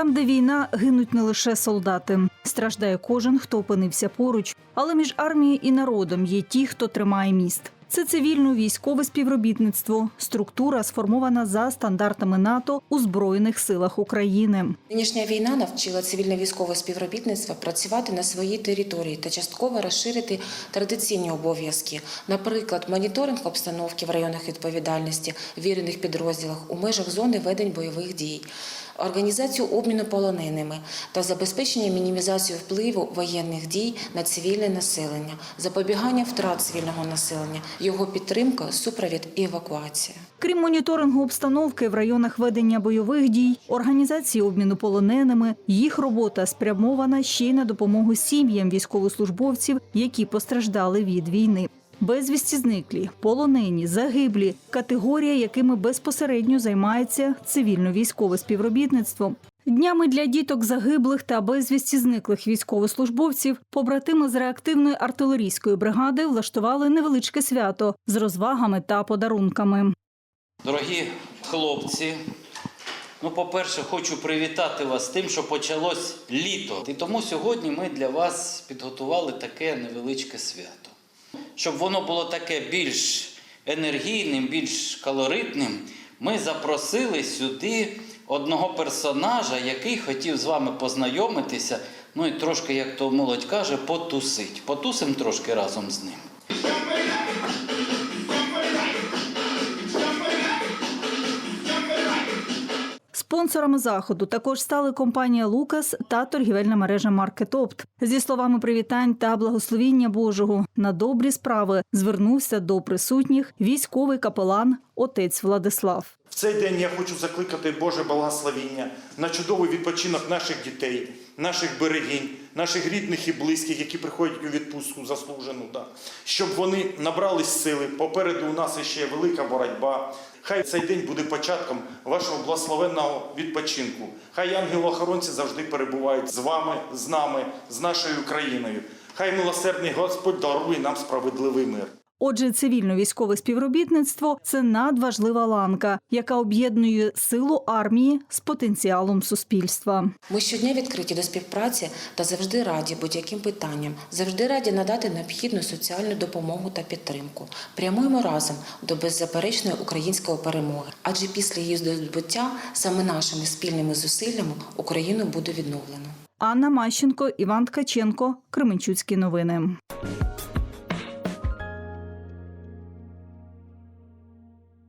Там, де війна, гинуть не лише солдати. Страждає кожен, хто опинився поруч. Але між армією і народом є ті, хто тримає міст. Це цивільно-військове співробітництво, структура, сформована за стандартами НАТО у Збройних силах України. Нинішня війна навчила цивільно-військове співробітництво працювати на своїй території та частково розширити традиційні обов'язки, наприклад, моніторинг обстановки в районах відповідальності, вірених підрозділах у межах зони ведень бойових дій, організацію обміну полоненими та забезпечення мінімізації впливу воєнних дій на цивільне населення, запобігання втрат цивільного населення, його підтримка, супровід і евакуація. Крім моніторингу обстановки в районах ведення бойових дій, організації обміну полоненими, їх робота спрямована ще й на допомогу сім'ям військовослужбовців, які постраждали від війни. Безвісті зниклі, полонені, загиблі категорія, якими безпосередньо займається цивільно-військове співробітництво. Днями для діток загиблих та безвісті зниклих військовослужбовців побратими з реактивної артилерійської бригади влаштували невеличке свято з розвагами та подарунками. Дорогі хлопці, ну, по-перше, хочу привітати вас з тим, що почалось літо. І тому сьогодні ми для вас підготували таке невеличке свято. Щоб воно було таке більш енергійним, більш калоритним, ми запросили сюди одного персонажа, який хотів з вами познайомитися, ну і трошки, як то молодь каже, потусить. Потусимо трошки разом з ним. Спонсорами заходу також стали компанія Лукас та торгівельна мережа Маркетопт. Зі словами привітань та благословіння Божого на добрі справи звернувся до присутніх військовий капелан отець Владислав. В цей день я хочу закликати Боже благословіння на чудовий відпочинок наших дітей, наших берегінь, наших рідних і близьких, які приходять у відпустку заслужену. Да. Щоб вони набрались сили. Попереду у нас ще велика боротьба. Хай цей день буде початком вашого благословенного відпочинку. Хай ангел-охоронці завжди перебувають з вами, з нами, з нашою країною. Хай милосердний Господь дарує нам справедливий мир. Отже, цивільно-військове співробітництво це надважлива ланка, яка об'єднує силу армії з потенціалом суспільства. Ми щодня відкриті до співпраці та завжди раді будь-яким питанням, завжди раді надати необхідну соціальну допомогу та підтримку. Прямуємо разом до беззаперечної української перемоги, адже після її здобуття саме нашими спільними зусиллями Україну буде відновлено. Анна Мащенко, Іван Ткаченко, Кременчуцькі новини.